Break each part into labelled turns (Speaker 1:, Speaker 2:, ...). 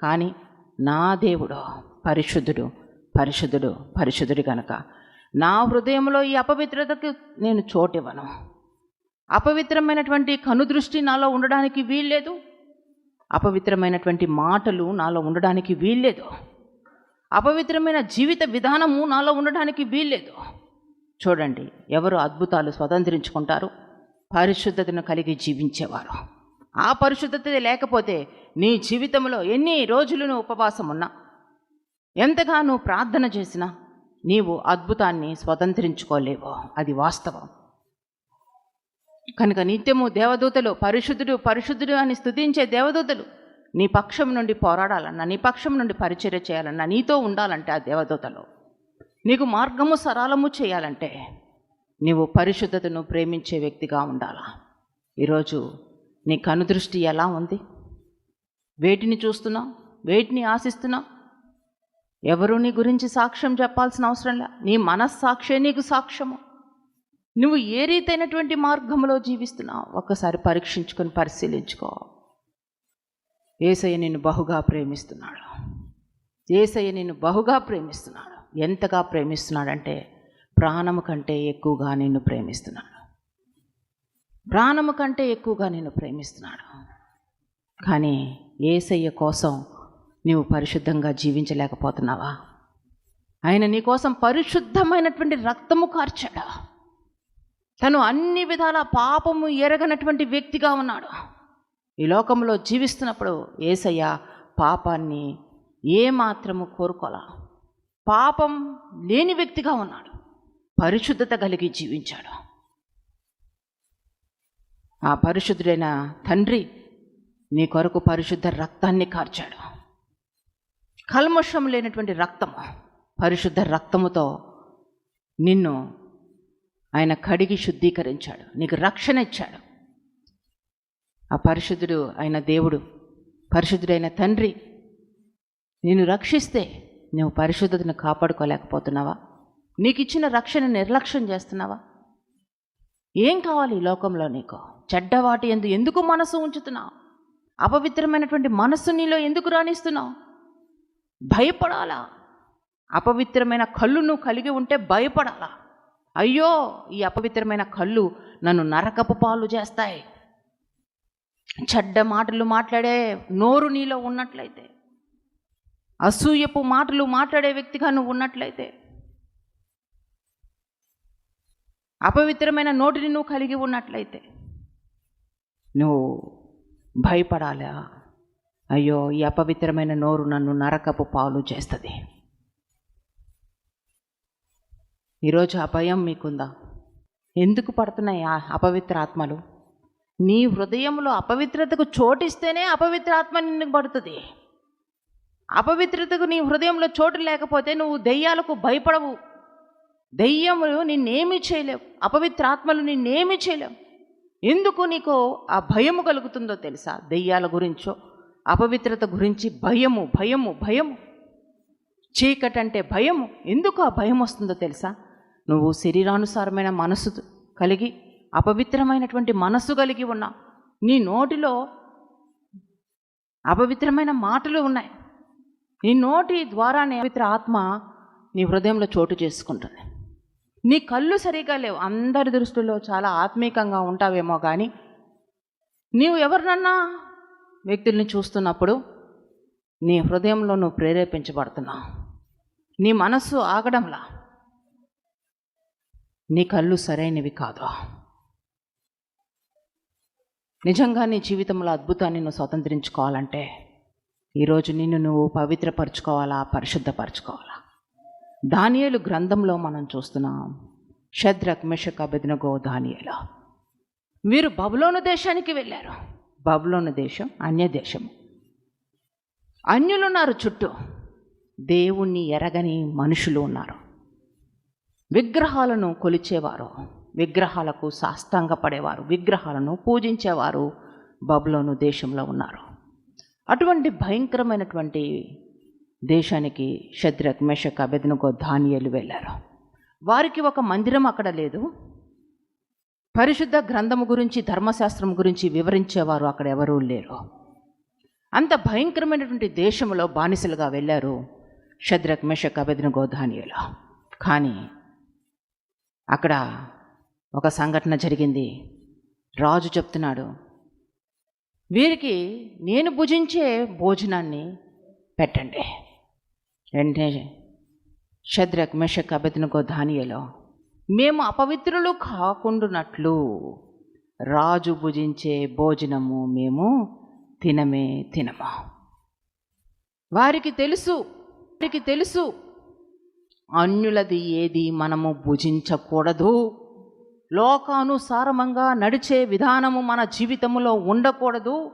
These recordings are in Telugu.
Speaker 1: కానీ నా దేవుడు పరిశుద్ధుడు పరిశుద్ధుడు పరిశుద్ధుడు కనుక నా హృదయంలో ఈ అపవిత్రతకు నేను చోటివ్వను. అపవిత్రమైనటువంటి కనుదృష్టి నాలో ఉండడానికి వీల్లేదు. అపవిత్రమైనటువంటి మాటలు నాలో ఉండడానికి వీల్లేదు. అపవిత్రమైన జీవిత విధానము నాలో ఉండడానికి వీల్లేదు. చూడండి ఎవరు అద్భుతాలు స్వతంత్రించుకుంటారు? పరిశుద్ధతను కలిగి జీవించేవారు. ఆ పరిశుద్ధత లేకపోతే నీ జీవితంలో ఎన్ని రోజులు నువ్వు ఉపవాసం ఉన్నా ఎంతగా నువ్వు ప్రార్థన చేసినా నీవు అద్భుతాన్ని స్వతంత్రించుకోలేవు. అది వాస్తవం. కనుక నిత్యము దేవదూతలు పరిశుద్ధుడు పరిశుద్ధుడు అని స్థుతించే దేవదూతలు నీ పక్షం నుండి పోరాడాలన్నా నీ పక్షం నుండి పరిచర్య చేయాలన్నా నీతో ఉండాలంటే ఆ దేవదూతలు. నీకు మార్గము సరళము చేయాలంటే నీవు పరిశుద్ధతను ప్రేమించే వ్యక్తిగా ఉండాలా? ఈరోజు నీ కనుదృష్టి ఎలా ఉంది? వేటిని చూస్తున్నావు? వేటిని ఆశిస్తున్నావు? ఎవరు నీ గురించి సాక్ష్యం చెప్పాల్సిన అవసరం లే. నీ మనస్సాక్షే నీకు సాక్ష్యము. నువ్వు ఏ రీతైనటువంటి మార్గంలో జీవిస్తున్నావు? ఒక్కసారి పరీక్షించుకొని పరిశీలించుకో. ఏసయ్య నిన్ను బహుగా ప్రేమిస్తున్నాడు. ఏసయ్య నిన్ను బహుగా ప్రేమిస్తున్నాడు. ఎంతగా ప్రేమిస్తున్నాడంటే ప్రాణము కంటే ఎక్కువగా నిన్ను ప్రేమిస్తున్నాడు. ప్రాణము కంటే ఎక్కువగా నేను ప్రేమిస్తున్నాడు. కానీ ఏసయ్య కోసం నీవు పరిశుద్ధంగా జీవించలేకపోతున్నావా? ఆయన నీ కోసం పరిశుద్ధమైనటువంటి రక్తము కార్చాడు. తను అన్ని విధాల పాపము ఎరగనటువంటి వ్యక్తిగా ఉన్నాడు. ఈ లోకంలో జీవిస్తున్నప్పుడు ఏసయ్య పాపాన్ని ఏమాత్రము కోరుకోలా. పాపం లేని వ్యక్తిగా ఉన్నాడు. పరిశుద్ధత కలిగి జీవించాడు. ఆ పరిశుద్ధుడైన తండ్రి నీ కొరకు పరిశుద్ధ రక్తాన్ని కార్చాడు. కల్మషం లేనటువంటి రక్తము పరిశుద్ధ రక్తముతో నిన్ను ఆయన కడిగి శుద్ధీకరించాడు నీకు రక్షణ ఇచ్చాడు. ఆ పరిశుద్ధుడు ఆయన దేవుడు పరిశుద్ధుడైన తండ్రి నిన్ను రక్షిస్తే నువ్వు పరిశుద్ధతను కాపాడుకోలేకపోతున్నావా? నీకు ఇచ్చిన రక్షణ నిర్లక్ష్యం చేస్తున్నావా? ఏం కావాలి ఈ లోకంలో నీకు? చెడ్డవాటి ఎందు ఎందుకు మనసు ఉంచుతున్నావు? అపవిత్రమైనటువంటి మనస్సు నీలో ఎందుకు రాణిస్తున్నావు? భయపడాలా? అపవిత్రమైన కళ్ళు నువ్వు కలిగి ఉంటే భయపడాలా? అయ్యో ఈ అపవిత్రమైన కళ్ళు నన్ను నరకపు పాలు చేస్తాయి. చెడ్డ మాటలు మాట్లాడే నోరు నీలో ఉన్నట్లయితే అసూయపు మాటలు మాట్లాడే వ్యక్తిగా నువ్వు ఉన్నట్లయితే అపవిత్రమైన నోటిని నువ్వు కలిగి ఉన్నట్లయితే నువ్వు భయపడాలా? అయ్యో ఈ అపవిత్రమైన నోరు నన్ను నరకపు పాలు చేస్తుంది. ఈరోజు ఆ భయం మీకుందా? ఎందుకు పడుతున్నాయి ఆ అపవిత్ర ఆత్మలు? నీ హృదయంలో అపవిత్రతకు చోటిస్తేనే అపవిత్ర ఆత్మ నిన్ను పడుతుంది. అపవిత్రతకు నీ హృదయంలో చోటు లేకపోతే నువ్వు దెయ్యాలకు భయపడవు. దెయ్యములు నిన్నేమి చేయలేవు అపవిత్ర ఆత్మలు చేయలేవు. ఎందుకు నీకు ఆ భయము కలుగుతుందో తెలుసా? దెయ్యాల గురించో అపవిత్రత గురించి భయము భయము భయము. చీకటి అంటే భయము. ఎందుకు ఆ భయం వస్తుందో తెలుసా? నువ్వు శరీరానుసారమైన మనసు కలిగి అపవిత్రమైనటువంటి మనస్సు కలిగి ఉన్నా నీ నోటిలో అపవిత్రమైన మాటలు ఉన్నాయి. నీ నోటి ద్వారానే పవిత్ర ఆత్మ నీ హృదయంలో చోటు చేసుకుంటుంది. నీ కళ్ళు సరిగా లేవు. అందరి దృష్టిలో చాలా ఆత్మీకంగా ఉంటావేమో కానీ నీవు ఎవరినన్నా వ్యక్తుల్ని చూస్తున్నప్పుడు నీ హృదయంలో నువ్వు ప్రేరేపించబడుతున్నావు నీ మనస్సు ఆగడంలా. నీ కళ్ళు సరైనవి కాదు. నిజంగా నీ జీవితంలో అద్భుతాన్ని నువ్వు స్వతంత్రించుకోవాలంటే ఈరోజు నిన్ను నువ్వు పవిత్రపరచుకోవాలా పరిశుద్ధపరచుకోవాలా? దానియలు గ్రంథంలో మనం చూస్తున్నాం షద్రక్ మిషక్ అబెదనగో దానియేలు. వీరు బబులోను దేశానికి వెళ్ళారు. బబులోను దేశం అన్య దేశం అన్యులున్నారు చుట్టూ. దేవుణ్ణి ఎరగని మనుషులు ఉన్నారు. విగ్రహాలను కొలిచేవారు విగ్రహాలకు సాష్టాంగపడేవారు విగ్రహాలను పూజించేవారు బబులోను దేశంలో ఉన్నారు. అటువంటి భయంకరమైనటువంటి దేశానికి షద్రక్ మెషక్ అభెదనుకో ధాన్యాలు వెళ్ళారు. వారికి ఒక మందిరం అక్కడ లేదు. పరిశుద్ధ గ్రంథము గురించి ధర్మశాస్త్రం గురించి వివరించేవారు అక్కడ ఎవరూ లేరు. అంత భయంకరమైనటువంటి దేశంలో బానిసలుగా వెళ్ళారు షద్రక్ మెషక్ అబెదిన గోధానియలో కానీ అక్కడ ఒక సంఘటన జరిగింది. రాజు చెప్తున్నాడు వీరికి నేను భుజించే భోజనాన్ని పెట్టండి. వెంటనే షద్రక్ మెషక్ అబెదినగో ధానియలో మేము అపవిత్రులు కాకుండానట్లు రాజు భుజించే భోజనము మేము తినమే తినము. వారికి తెలుసు వారికి తెలుసు అన్యులది ఏది మనము భుజించకూడదు. లోకానుసారమంగా నడిచే విధానము మన జీవితంలో ఉండకూడదు.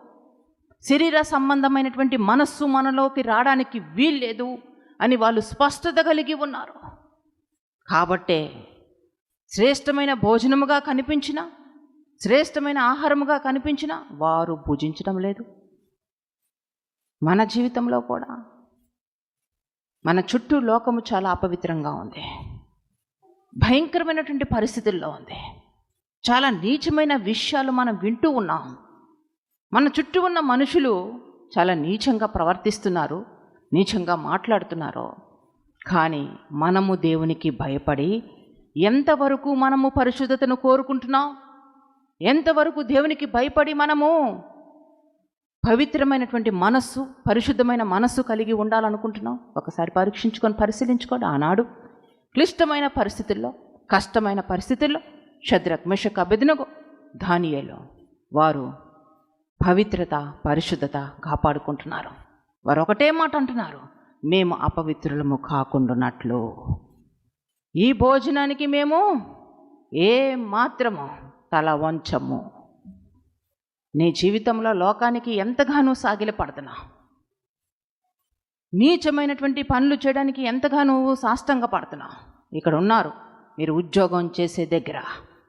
Speaker 1: శరీర సంబంధమైనటువంటి మనస్సు మనలోకి రావడానికి వీల్లేదు. అని వాళ్ళు స్పష్టత కలిగి ఉన్నారు. కాబట్టే శ్రేష్టమైన భోజనముగా కనిపించిన శ్రేష్టమైన ఆహారముగా కనిపించిన వారు భుజించడం లేదు. మన జీవితంలో కూడా మన చుట్టూ లోకము చాలా అపవిత్రంగా ఉంది. భయంకరమైనటువంటి పరిస్థితుల్లో ఉంది. చాలా నీచమైన విషయాలు మనం వింటూ ఉన్నాం. మన చుట్టూ ఉన్న మనుషులు చాలా నీచంగా ప్రవర్తిస్తున్నారు. నీచంగా మాట్లాడుతున్నారో. కానీ మనము దేవునికి భయపడి ఎంతవరకు మనము పరిశుద్ధతను కోరుకుంటున్నాం? ఎంతవరకు దేవునికి భయపడి మనము పవిత్రమైనటువంటి మనస్సు పరిశుద్ధమైన మనస్సు కలిగి ఉండాలనుకుంటున్నాం? ఒకసారి పరీక్షించుకొని పరిశీలించుకోండి. ఆనాడు క్లిష్టమైన పరిస్థితుల్లో కష్టమైన పరిస్థితుల్లో షద్రక్ మెషక్ అబెదినగో ధానియేలో వారు పవిత్రత పరిశుద్ధత కాపాడుకుంటున్నారు. వారు ఒకటే మాట అంటున్నారు మేము అపవిత్రులము కాకుండానట్లు. ఈ భోజనానికి మేము ఏ మాత్రము తల వంచము. నీ జీవితంలో లోకానికి ఎంతగానో సాగిలపడుతున్నా నీచమైనటువంటి పనులు చేయడానికి ఎంతగానో సాష్టంగా పడుతున్నా ఇక్కడ ఉన్నారు మీరు ఉద్యోగం చేసే దగ్గర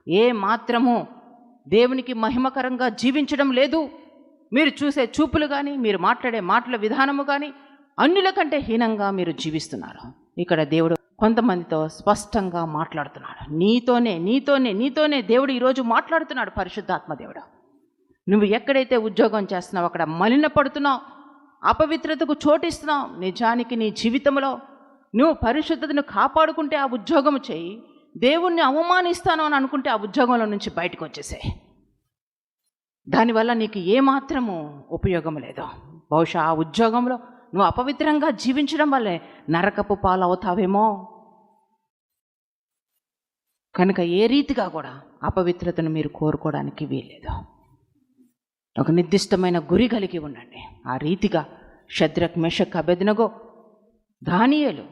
Speaker 1: ఏ మాత్రము దేవునికి మహిమకరంగా జీవించడం లేదు. మీరు చూసే చూపులు కానీ మీరు మాట్లాడే మాటల విధానము కానీ అన్యుల కంటే హీనంగా మీరు జీవిస్తున్నారు. ఇక్కడ దేవుడు కొంతమందితో స్పష్టంగా మాట్లాడుతున్నాడు. నీతోనే నీతోనే నీతోనే దేవుడు ఈరోజు మాట్లాడుతున్నాడు పరిశుద్ధాత్మ దేవుడు. నువ్వు ఎక్కడైతే ఉద్యోగం చేస్తున్నావు అక్కడ మలినపడుతున్నావు అపవిత్రతకు చోటిస్తున్నావు నిజానికి నీ జీవితంలో నువ్వు పరిశుద్ధతను కాపాడుకుంటే ఆ ఉద్యోగం చేయి దేవుణ్ణి అవమానిస్తాను అని అనుకుంటే ఆ ఉద్యోగంలో నుంచి బయటకు వచ్చేసాయి. దానివల్ల నీకు ఏమాత్రము ఉపయోగం లేదు. బహుశా ఆ ఉద్యోగంలో నువ్వు అపవిత్రంగా జీవించడం వల్లే నరకపు పాలవుతావేమో కనుక ఏ రీతిగా కూడా అపవిత్రతను మీరు కోరుకోవడానికి వీల్లేదు. ఒక నిర్దిష్టమైన గురి కలిగి ఉండండి. ఆ రీతిగా శద్రక్ మెషక్ అబెదినగో దానియలు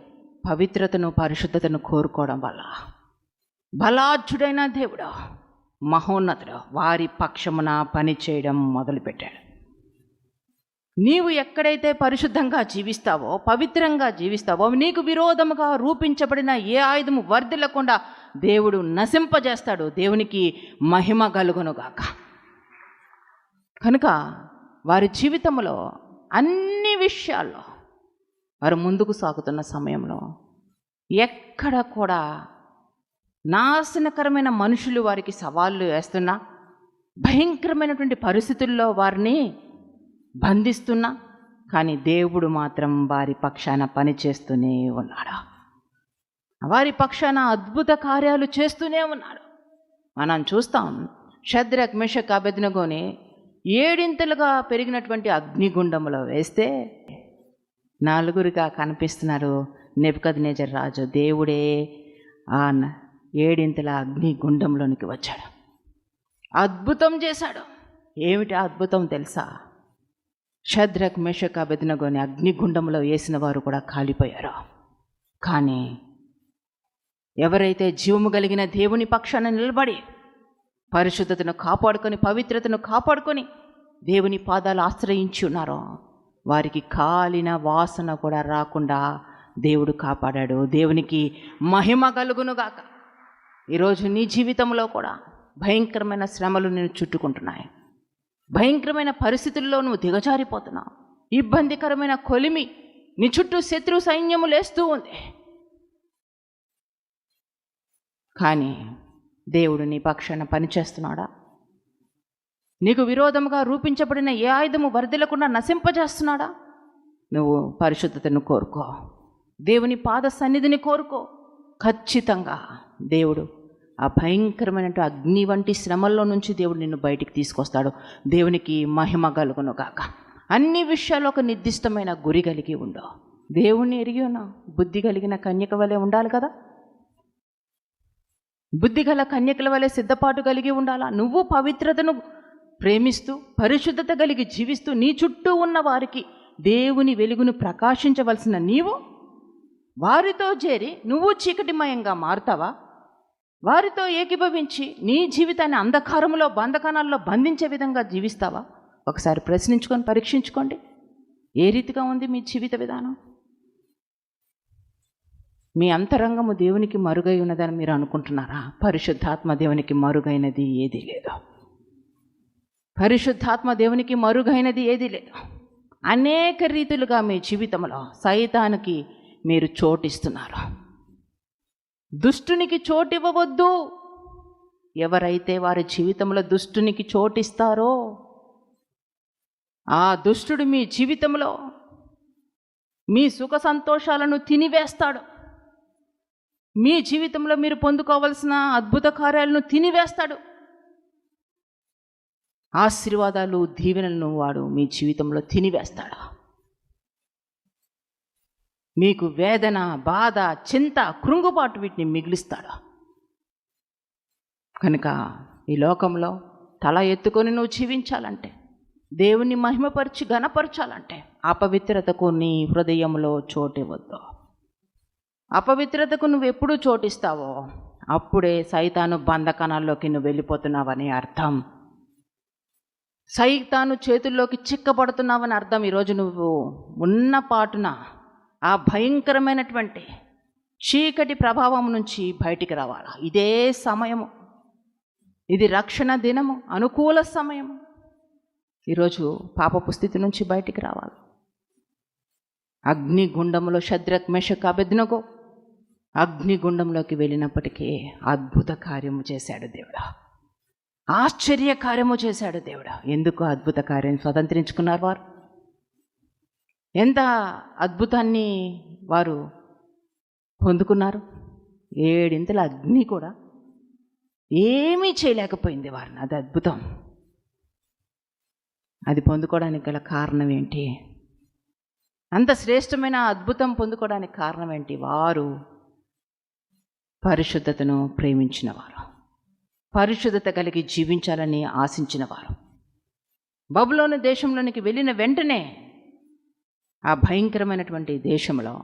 Speaker 1: పవిత్రతను పరిశుద్ధతను కోరుకోవడం వల్ల బలాఢ్యుడైన దేవుడు మహోన్నతుడు వారి పక్షమున పని చేయడం మొదలుపెట్టాడు. నీవు ఎక్కడైతే పరిశుద్ధంగా జీవిస్తావో పవిత్రంగా జీవిస్తావో నీకు విరోధముగా రూపించబడిన ఏ ఆయుధము వర్ధిల్లకుండా దేవుడు నశింపజేస్తాడు దేవునికి మహిమ కలుగునుగాక కనుక వారి జీవితంలో అన్ని విషయాల్లో వారు ముందుకు సాగుతున్న సమయంలో ఎక్కడ కూడా నాశనకరమైన మనుషులు వారికి సవాళ్ళు వేస్తున్నా భయంకరమైనటువంటి పరిస్థితుల్లో వారిని బంధిస్తున్నా కానీ దేవుడు మాత్రం వారి పక్షాన పనిచేస్తూనే ఉన్నాడు. వారి పక్షాన అద్భుత కార్యాలు చేస్తూనే ఉన్నాడు. మనం చూస్తాం షద్రక్ మిషక్ అబెద్నగోని ఏడింతలుగా పెరిగినటువంటి అగ్నిగుండంలో వేస్తే నలుగురిగా కనిపిస్తున్నారు నెపుకద్నేజర్ రాజు. దేవుడే ఆ ఏడింతల అగ్నిగుండంలోనికి వచ్చాడు. అద్భుతం చేశాడు. ఏమిటి అద్భుతం తెలుసా? షద్రక్ మెషక్ అబెద్నగోని అగ్నిగుండంలో వేసిన వారు కూడా కాలిపోయారు. కానీ ఎవరైతే జీవము కలిగిన దేవుని పక్షాన నిలబడి పరిశుద్ధతను కాపాడుకొని పవిత్రతను కాపాడుకొని దేవుని పాదాలు ఆశ్రయించి ఉన్నారో వారికి కాలిన వాసన కూడా రాకుండా దేవుడు కాపాడాడు. దేవునికి మహిమ కలుగునుగాక. ఈరోజు నీ జీవితంలో కూడా భయంకరమైన శ్రమలు నేను చుట్టుకుంటున్నాయి. భయంకరమైన పరిస్థితుల్లో నువ్వు దిగజారిపోతున్నావు. ఇబ్బందికరమైన కొలిమి నీ చుట్టూ శత్రు సైన్యము లేస్తూ ఉంది. కానీ దేవుడు నీ పక్షాన పనిచేస్తున్నాడా? నీకు విరోధముగా రూపించబడిన ఏ ఆయుధము వరదలకుండా నశింపజేస్తున్నాడా? నువ్వు పరిశుద్ధతను కోరుకో. దేవుని పాద సన్నిధిని కోరుకో. ఖచ్చితంగా దేవుడు ఆ భయంకరమైన అగ్ని వంటి శ్రమల్లో నుంచి దేవుడు నిన్ను బయటికి తీసుకొస్తాడు. దేవునికి మహిమ కలుగును గాక అన్ని విషయాల్లో ఒక నిర్దిష్టమైన గురి కలిగి ఉండు. దేవుణ్ణి ఎరిగి ఉన్న బుద్ధి కలిగిన కన్యక వలె ఉండాలి కదా? బుద్ధి గల కన్యకల వలె సిద్ధపాటు కలిగి ఉండాలా? నువ్వు పవిత్రతను ప్రేమిస్తూ పరిశుద్ధత కలిగి జీవిస్తూ నీ చుట్టూ ఉన్న వారికి దేవుని వెలుగును ప్రకాశించవలసిన నీవు వారితో చేరి నువ్వు చీకటిమయంగా మారుతావా? వారితో ఏకీభవించి నీ జీవితాన్ని అంధకారంలో బంధకానాల్లో బంధించే విధంగా జీవిస్తావా? ఒకసారి ప్రశ్నించుకొని పరీక్షించుకోండి. ఏ రీతిగా ఉంది మీ జీవిత విధానం? మీ అంతరంగము దేవునికి మరుగై ఉన్నదని మీరు అనుకుంటున్నారా? పరిశుద్ధాత్మ దేవునికి మరుగైనది ఏదీ లేదు. పరిశుద్ధాత్మ దేవునికి మరుగైనది ఏదీ లేదు. అనేక రీతులుగా మీ జీవితంలో సైతానికి మీరు చోటిస్తున్నారు. దుష్టునికి చోటు ఇవ్వవద్దు ఎవరైతే వారి జీవితంలో దుష్టునికి చోటిస్తారో ఆ దుష్టుడు మీ జీవితంలో మీ సుఖ సంతోషాలను తినివేస్తాడు. మీ జీవితంలో మీరు పొందుకోవాల్సిన అద్భుత కార్యాలను తినివేస్తాడు. ఆశీర్వాదాలు దీవెనలను వాడు మీ జీవితంలో తినివేస్తాడు. మీకు వేదన బాధ చింత కృంగుబాటు వీటిని మిగిలిస్తాడు. కనుక ఈ లోకంలో తల ఎత్తుకొని నువ్వు జీవించాలంటే దేవుణ్ణి మహిమపరిచి గణపరచాలంటే అపవిత్రతకు నీ హృదయంలో చోటివ్వద్దు అపవిత్రతకు నువ్వు ఎప్పుడు చోటిస్తావో అప్పుడే సైతాను బంధకణాల్లోకి నువ్వు వెళ్ళిపోతున్నావని అర్థం. సైతాను చేతుల్లోకి చిక్కబడుతున్నావని అర్థం. ఈరోజు నువ్వు ఉన్న పాటున ఆ భయంకరమైనటువంటి చీకటి ప్రభావం నుంచి బయటికి రావాలా? ఇదే సమయము. ఇది రక్షణ దినము అనుకూల సమయం ఈరోజు పాపపు స్థితి నుంచి బయటికి రావాలి. అగ్నిగుండంలో శద్రక్ మెషక్ అభెజ్ఞకు అగ్నిగుండంలోకి వెళ్ళినప్పటికీ అద్భుత కార్యము చేశాడు దేవుడు. ఆశ్చర్య కార్యము చేశాడు దేవుడు. ఎందుకు అద్భుత కార్యం స్వతంత్రించుకున్నారు వారు? ఎంత అద్భుతాన్ని వారు పొందుకున్నారు? ఏడింతల అగ్ని కూడా. ఏమీ చేయలేకపోయింది వారిని అది అద్భుతం. అది పొందుకోవడానికి గల కారణం ఏంటి? అంత శ్రేష్టమైన అద్భుతం పొందుకోవడానికి కారణం ఏంటి? వారు పరిశుద్ధతను ప్రేమించిన వారు పరిశుద్ధత కలిగి జీవించాలని ఆశించిన వారు బబులోని దేశంలోనికి వెళ్ళిన వెంటనే ఆ భయంకరమైనటువంటి దేశంలో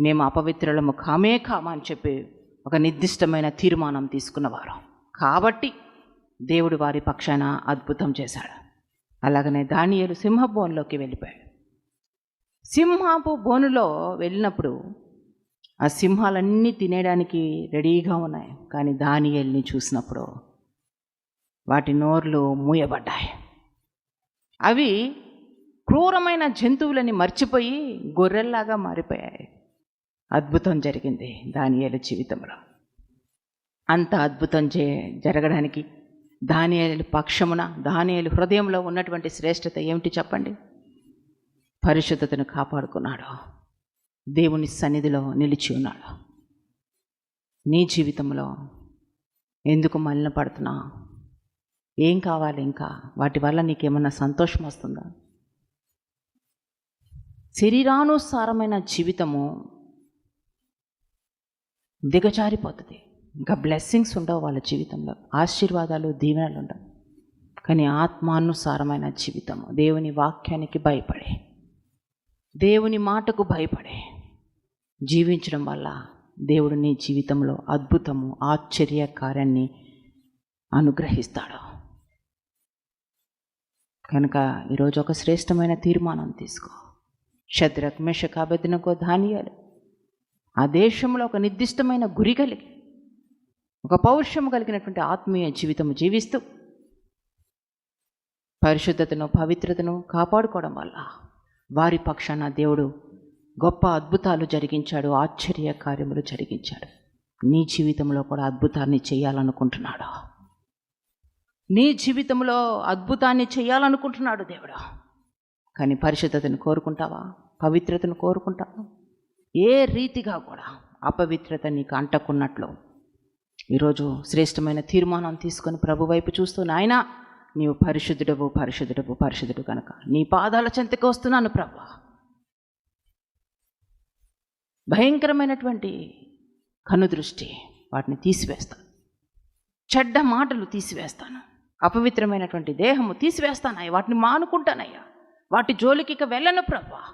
Speaker 1: మేము అపవిత్రులము కామే కామా అని చెప్పి ఒక నిర్దిష్టమైన తీర్మానం తీసుకున్నవారు. కాబట్టి దేవుడు వారి పక్షాన అద్భుతం చేశాడు. అలాగనే దానియలు సింహబోన్లోకి వెళ్ళిపోయాడు. సింహపు బోనులో వెళ్ళినప్పుడు ఆ సింహాలన్నీ తినేయడానికి రెడీగా ఉన్నాయి. కానీ దానియల్ని చూసినప్పుడు వాటి నోర్లు మూయబడ్డాయి. అవి క్రూరమైన జంతువులని మర్చిపోయి గొర్రెల్లాగా మారిపోయాయి. అద్భుతం జరిగింది దానియాల జీవితంలో. అంత అద్భుతం చే జరగడానికి దానియాలు పక్షమున దానియాలు హృదయంలో ఉన్నటువంటి శ్రేష్టత ఏమిటి చెప్పండి? పరిశుద్ధతను కాపాడుకున్నాడు. దేవుని సన్నిధిలో నిలిచి ఉన్నాడు. నీ జీవితంలో ఎందుకు మలిన పడుతున్నా ఏం కావాలి ఇంకా? వాటి వల్ల నీకేమన్నా సంతోషం వస్తుందా? శరీరానుసారమైన జీవితము దిగజారిపోతుంది. ఇంకా బ్లెస్సింగ్స్ ఉండవు వాళ్ళ జీవితంలో. ఆశీర్వాదాలు దీవెనలు ఉండవు. కానీ ఆత్మానుసారమైన జీవితము. దేవుని వాక్యానికి భయపడే. దేవుని మాటకు భయపడే. జీవించడం వల్ల దేవుడు నీ జీవితంలో అద్భుతము ఆశ్చర్య కార్యాన్ని అనుగ్రహిస్తాడు. కనుక ఈరోజు ఒక శ్రేష్టమైన తీర్మానం తీసుకో. శద్రక్ మెషక్ అభెదనకో ధాన్యాలు. ఆ దేశంలో ఒక నిర్దిష్టమైన గురి కలిగి ఒక పౌరుషం కలిగినటువంటి ఆత్మీయ జీవితం జీవిస్తూ పరిశుద్ధతను పవిత్రతను కాపాడుకోవడం వల్ల వారి పక్షాన దేవుడు గొప్ప అద్భుతాలు జరిగించాడు ఆశ్చర్య కార్యములు జరిగించాడు. నీ జీవితంలో కూడా అద్భుతాన్ని చేయాలనుకుంటున్నాడు? నీ జీవితంలో అద్భుతాన్ని చేయాలనుకుంటున్నాడు దేవుడు? కానీ పరిశుద్ధతను కోరుకుంటావా? పవిత్రతను కోరుకుంటావా? ఏ రీతిగా కూడా అపవిత్రత నీకు అంటకున్నట్లు. ఈరోజు శ్రేష్టమైన తీర్మానం తీసుకొని ప్రభు వైపు చూస్తూ నాయన నీవు పరిశుద్ధుడవు పరిశుద్ధుడవు పరిశుద్ధుడు కనుక నీ పాదాల చెంతకు వస్తున్నాను ప్రభు. భయంకరమైనటువంటి కనుదృష్టి వాటిని తీసివేస్తాను. చెడ్డ మాటలు తీసివేస్తాను. అపవిత్రమైనటువంటి దేహము తీసివేస్తానయ్యా వాటిని మానుకుంటానయ్యా. వాటి జోలికి ఇక వెళ్ళను ప్రభా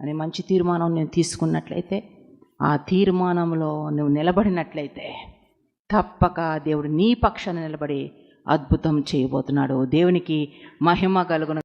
Speaker 1: అని మంచి తీర్మానం నేను తీసుకున్నట్లయితే ఆ తీర్మానంలో నువ్వు నిలబడినట్లయితే తప్పక దేవుడు నీ పక్షాన నిలబడి అద్భుతం చేయబోతున్నాడు. దేవునికి మహిమ కలుగును.